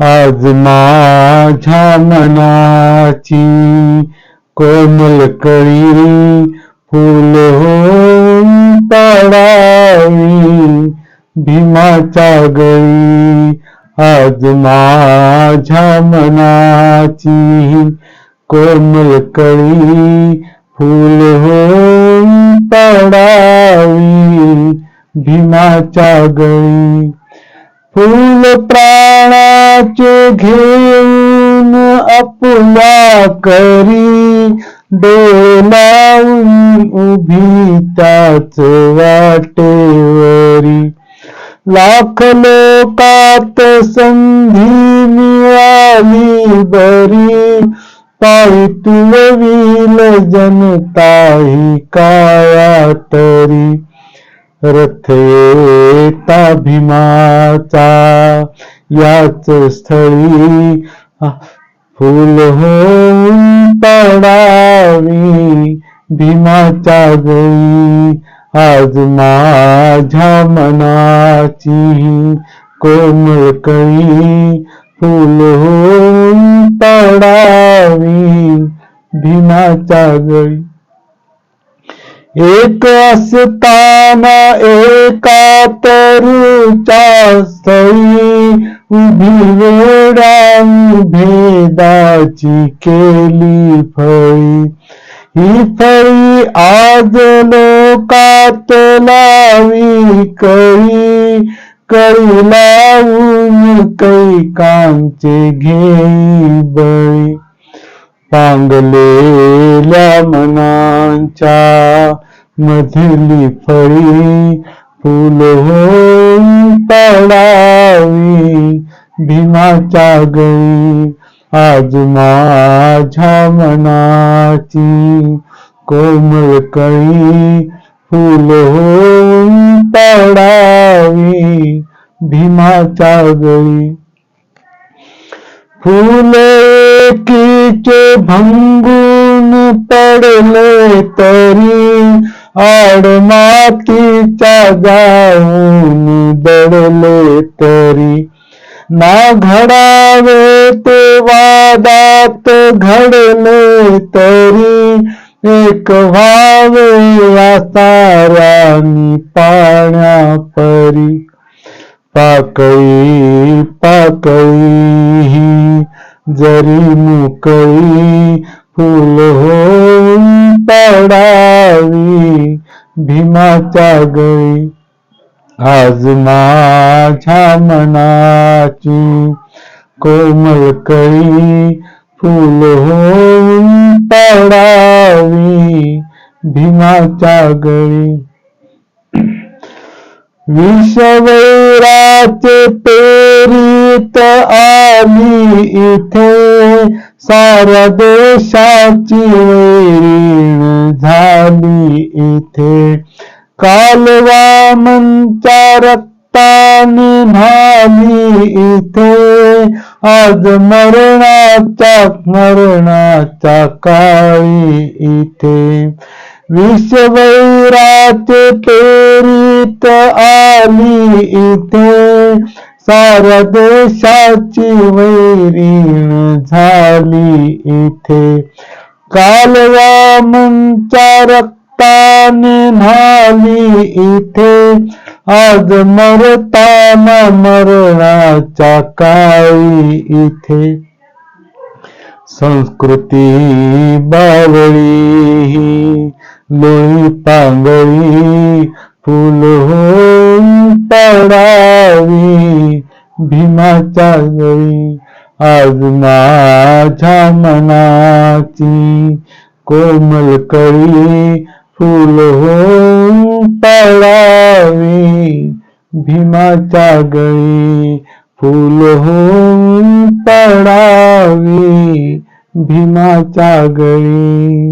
आज माझ्या मनाची कोमल कळी फुल होऊन पडावी. भीमाच्या गळी आज माझ्या मनाची कोमल कळी फुल होऊन पडावी. भीमाच्या गळी फूल प्राणाचे घेऊन आपला करी. डोलावून उभी त्याच वाटेवरी. लाख लोकात संधी मिळाली बरी. पायी तुळवील जनताही काया तरी रथ येता भीमाचा याच स्थळी फुल होऊन पडावी, भीमाच्या गई आज माझ्या मनाची कोमल कळी? फुल होऊन पडावी, भीमाच्या गळी एक असताना एका तरुच्या स्थळी उभी वेडाई भेदाची केली फळी ही फळी आज लोकात लावी कळी कळी लावून कैकांचे घेई बळी पांगलेल्या मनांच्या मधली फळी फुल पडावी. भीमाच्या गळी आज माझ्या मनाची कोमल कळी फुल पडावी. भीमाच्या गळी फुले तिचे भंगून पडले तरी आड मातीच्या जाऊन दडले तरी. ना घडावे ते वादात घडले तरी. एक व्हावे या साऱ्यांनी पाण्या परी पाकळी पाकळी जरी मुकळी फुल होऊन पडावी भीमाच्या गळी. आज माझ्या मनाची कोमल कळी फुल होऊन पडावी भीमाच्या गळी. विषवैराचे पे आली इथे साऱ्या देशाची वेळ झाली इथे. कालवा मंच्या रक्ताने भाली इथे. आज मरणाचा मरणाचा काळी इथे. विषवैराचे पेरीत आली इथे. साऱ्या देशाची वैरीण झाली इथे. कालवा मंच्या रक्ताने न्हाली इथे. आज मरताना मरणाच्या काळी इथे. संस्कृती बावळी लोळी पांगळी फुल होऊन पडावी भीमाच्या गळी आज माझ्या मनाची कोमल कळी फुल होऊन पडावी भीमाच्या गळी फुल होऊन पडावी भीमाच्या गळी